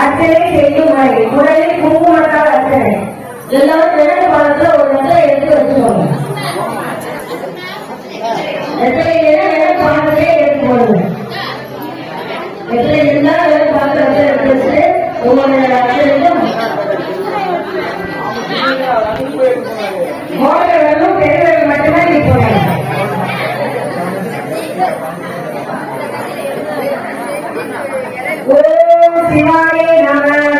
அர்ச்சனை செய்யும் முறை முதலில் குங்குமத்தால் அர்ச்சனை எல்லாரும் விளக்கு பாலத்துல ஒரு வெத்தலை எடுத்து வச்சுக்கோங்க. வெத்தலையில விளக்கு பாலத்திலே எடுத்து போடுங்க. வெத்தலை இருந்தா விளக்கு பாலத்துல எடுத்து வச்சுட்டு உங்களுடைய பெரியவர்கள் மட்டுமே நீ போடணும். ஓம் சிவாய நமः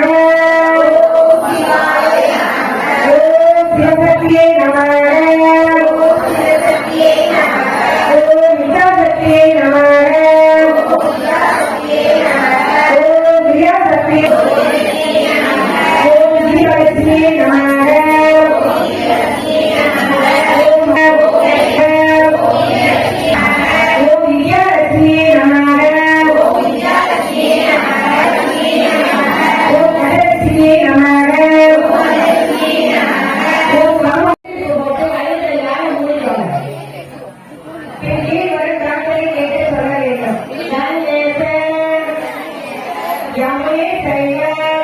Yang.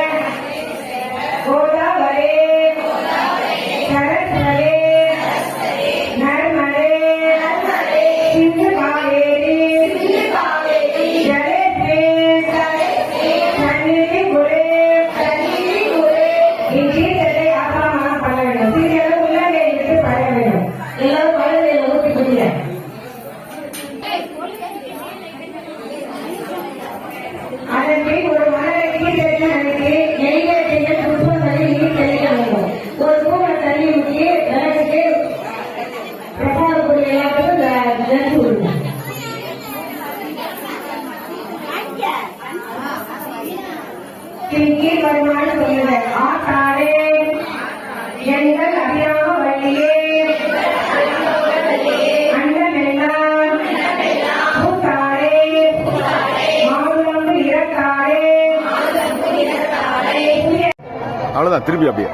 கீழ் வருமாறு சொல்லுங்க ஆத்தாரே எங்கள் அபிராம வள்ளியே. அவ்வளோதான் திருப்பி அப்படியே.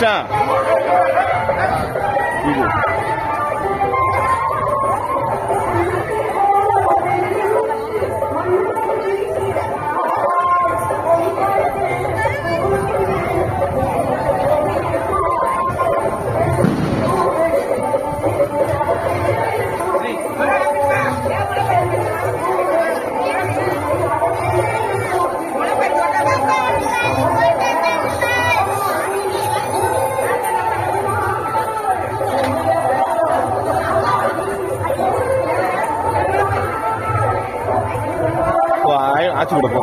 জিনিসটা അങ്ങോട്ട് പോ